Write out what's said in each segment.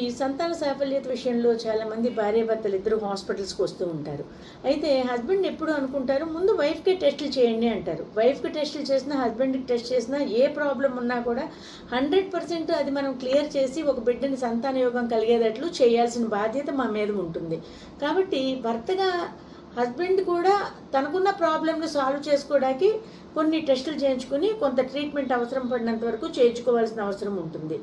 ఈ సంతాన సాఫల్యత విషయంలో చాలామంది భార్యాభర్తలు ఇద్దరు హాస్పిటల్స్కి వస్తూ ఉంటారు. అయితే హస్బెండ్ ఎప్పుడు అనుకుంటారు? ముందు వైఫ్కి టెస్టులు చేయండి అంటారు. వైఫ్కి టెస్టులు చేసినా హస్బెండ్కి టెస్ట్ చేసినా ఏ ప్రాబ్లం ఉన్నా కూడా హండ్రెడ్ పర్సెంట్ అది మనం క్లియర్ చేసి ఒక బిడ్డని సంతాన యోగం కలిగేటట్లు చేయాల్సిన బాధ్యత మా మీద ఉంటుంది. కాబట్టి భర్తగా హస్బెండ్ కూడా తనకున్న ప్రాబ్లమ్ని సాల్వ్ చేసుకోవడానికి కొన్ని టెస్టులు చేయించుకుని కొంత ట్రీట్మెంట్ అవసరం పడినంత వరకు చేయించుకోవాల్సిన అవసరం ఉంటుంది.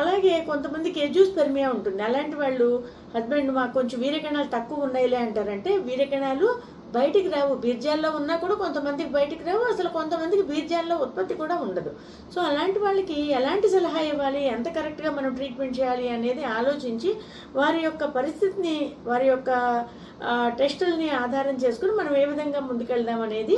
అలాగే కొంతమందికి ఎజ్యూస్ పెర్మియా ఉంటుంది. అలాంటి వాళ్ళు హస్బెండ్ మాకు కొంచెం వీరకణాలు తక్కువ ఉన్నాయిలే అంటారంటే వీరకణాలు బయటికి రావు. బీర్జాల్లో ఉన్నా కూడా కొంతమందికి బయటికి రావు. అసలు కొంతమందికి బీర్జాల్లో ఉత్పత్తి కూడా ఉండదు. సో అలాంటి వాళ్ళకి ఎలాంటి సలహా ఇవ్వాలి? ఎంత కరెక్ట్గా మనం ట్రీట్మెంట్ చేయాలి అనేది ఆలోచించి వారి యొక్క పరిస్థితిని వారి యొక్క టెస్టులని టెస్టుల్ని ఆధారం చేసుకుని మనం ఏ విధంగా ముందుకెళ్దాం అనేది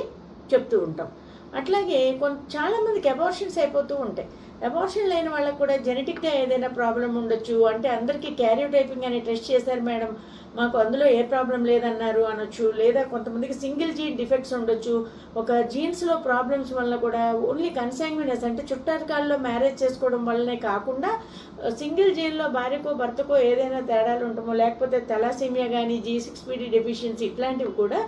చెప్తూ ఉంటాం. అట్లాగే కొంత చాలామందికి అబార్షన్స్ అయిపోతూ ఉంటాయి. అబార్షన్ లేని వాళ్ళకి కూడా జెనెటిక్గా ఏదైనా ప్రాబ్లం ఉండొచ్చు అంటే అందరికీ క్యారియోటైపింగ్ అనే టెస్ట్ చేశారు మేడం. మాకు అందులో ఏ ప్రాబ్లం లేదన్నారు అనొచ్చు. లేదా కొంతమందికి సింగిల్ జీన్ డిఫెక్ట్స్ ఉండొచ్చు. ఒక జీన్స్లో ప్రాబ్లమ్స్ వల్ల కూడా ఓన్లీ కన్సాంగ్వినస్ అంటే చుట్టారికాల్లో మ్యారేజ్ చేసుకోవడం వల్లనే కాకుండా సింగిల్ జీన్లో భార్యకో భర్తకో ఏదైనా తేడాలు ఉండటమో లేకపోతే తెలాసీమియా కానీ జీ సిక్స్ పీడీ డెఫిషియన్సీ ఇట్లాంటివి కూడా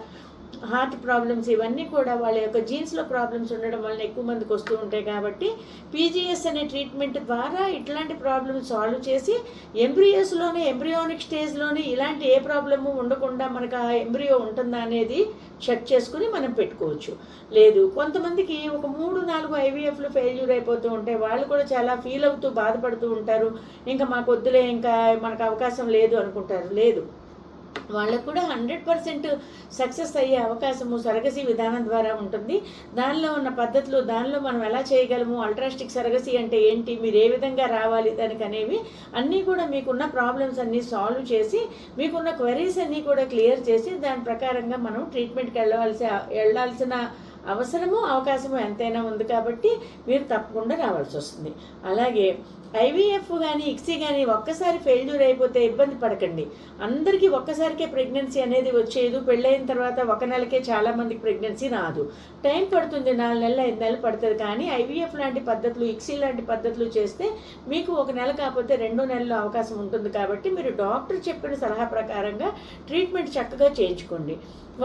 హార్ట్ ప్రాబ్లమ్స్ ఇవన్నీ కూడా వాళ్ళ యొక్క జీన్స్లో ప్రాబ్లమ్స్ ఉండడం వలన ఎక్కువ మందికి వస్తూ ఉంటాయి కాబట్టి పీజీఎస్ అనే ట్రీట్మెంట్ ద్వారా ఇట్లాంటి ప్రాబ్లమ్స్ సాల్వ్ చేసి ఎంబ్రియోస్లోనే ఎంబ్రియోనిక్ స్టేజ్లోనే ఇలాంటి ఏ ప్రాబ్లము ఉండకుండా మనకు ఆ ఎంబ్రియో ఉంటుందా అనేది చెక్ చేసుకుని మనం పెట్టుకోవచ్చు. లేదు కొంతమందికి ఒక మూడు నాలుగు ఐవీఎఫ్లు ఫెయిల్యూర్ అయిపోతూ ఉంటాయి వాళ్ళు కూడా చాలా ఫీల్ అవుతూ బాధపడుతూ ఉంటారు. ఇంకా మాకు వద్దులే ఇంకా మనకు అవకాశం లేదు అనుకుంటారు. లేదు. వాళ్ళకు కూడా హండ్రెడ్ పర్సెంట్ సక్సెస్ అయ్యే అవకాశము సరగసి విధానం ద్వారా ఉంటుంది. దానిలో ఉన్న పద్ధతులు దానిలో మనం ఎలా చేయగలము అల్ట్రాస్టిక్ సరగసి అంటే ఏంటి మీరు ఏ విధంగా రావాలి దానికి అనేవి అన్నీ కూడా మీకున్న ప్రాబ్లమ్స్ అన్నీ సాల్వ్ చేసి మీకున్న క్వరీస్ అన్నీ కూడా క్లియర్ చేసి దాని ప్రకారంగా మనం ట్రీట్మెంట్కి వెళ్ళవలసి వెళ్ళాల్సిన అవసరము అవకాశము ఎంతైనా ఉంది కాబట్టి మీరు తప్పకుండా రావాల్సి వస్తుంది. అలాగే ఐవీఎఫ్ కానీ ఇక్సీ కానీ ఒక్కసారి ఫెయిల్యూర్ అయిపోతే ఇబ్బంది పడకండి. అందరికీ ఒక్కసారికే ప్రెగ్నెన్సీ అనేది వచ్చేది పెళ్ళైన తర్వాత ఒక నెలకే చాలామందికి ప్రెగ్నెన్సీ రాదు. టైం పడుతుంది నాలుగు నెలలు ఐదు నెలలు పడుతుంది. కానీ ఐవీఎఫ్ లాంటి పద్ధతులు ఇక్సీ లాంటి పద్ధతులు చేస్తే మీకు ఒక నెల కాకపోతే రెండో నెలలో అవకాశం ఉంటుంది కాబట్టి మీరు డాక్టర్ చెప్పిన సలహా ప్రకారంగా ట్రీట్మెంట్ చక్కగా చేయించుకోండి.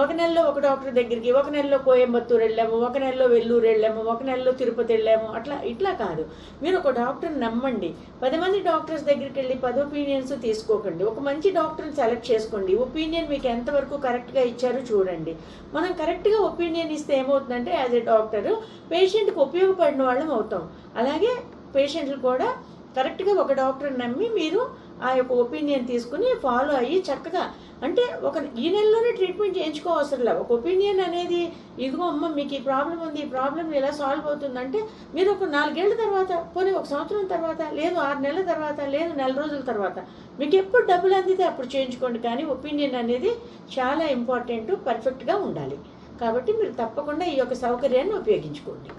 ఒక నెలలో ఒక డాక్టర్ దగ్గరికి ఒక నెలలో కోయంబత్తూరు వెళ్ళాము ఒక నెలలో వెల్లూరు వెళ్ళాము ఒక నెలలో తిరుపతి వెళ్ళాము. అట్లా ఇట్లా కాదు. మీరు ఒక డాక్టర్ని నమ్మండి. పది మంది డాక్టర్స్ దగ్గరికి వెళ్ళి పది ఒపీనియన్స్ తీసుకోకండి. ఒక మంచి డాక్టర్ని సెలెక్ట్ చేసుకోండి. ఒపీనియన్ మీకు ఎంతవరకు కరెక్ట్గా ఇచ్చారో చూడండి. మనం కరెక్ట్గా ఒపీనియన్ ఇస్తే ఏమవుతుందంటే యాజ్ ఎ డాక్టర్ పేషెంట్కి ఉపయోగపడిన వాళ్ళం అవుతాం. అలాగే పేషెంట్లు కూడా కరెక్ట్గా ఒక డాక్టర్ని నమ్మి మీరు ఆ యొక్క ఒపీనియన్ తీసుకుని ఫాలో అయ్యి చక్కగా అంటే ఒక ఈ నెలలోనే ట్రీట్మెంట్ చేయించుకోవసరం ఒక ఒపీనియన్ అనేది ఇదిగో అమ్మ మీకు ఈ ప్రాబ్లం ఉంది ఈ ప్రాబ్లం ఎలా సాల్వ్ అవుతుందంటే మీరు ఒక నాలుగేళ్ళ తర్వాత పోనీ ఒక సంవత్సరం తర్వాత లేదు ఆరు నెలల తర్వాత లేదు నెల రోజుల తర్వాత మీకు ఎప్పుడు డబ్బులు అందితే అప్పుడు చేయించుకోండి. కానీ ఒపీనియన్ అనేది చాలా ఇంపార్టెంట్ పర్ఫెక్ట్గా ఉండాలి. కాబట్టి మీరు తప్పకుండా ఈ యొక్క సౌకర్యాన్ని ఉపయోగించుకోండి.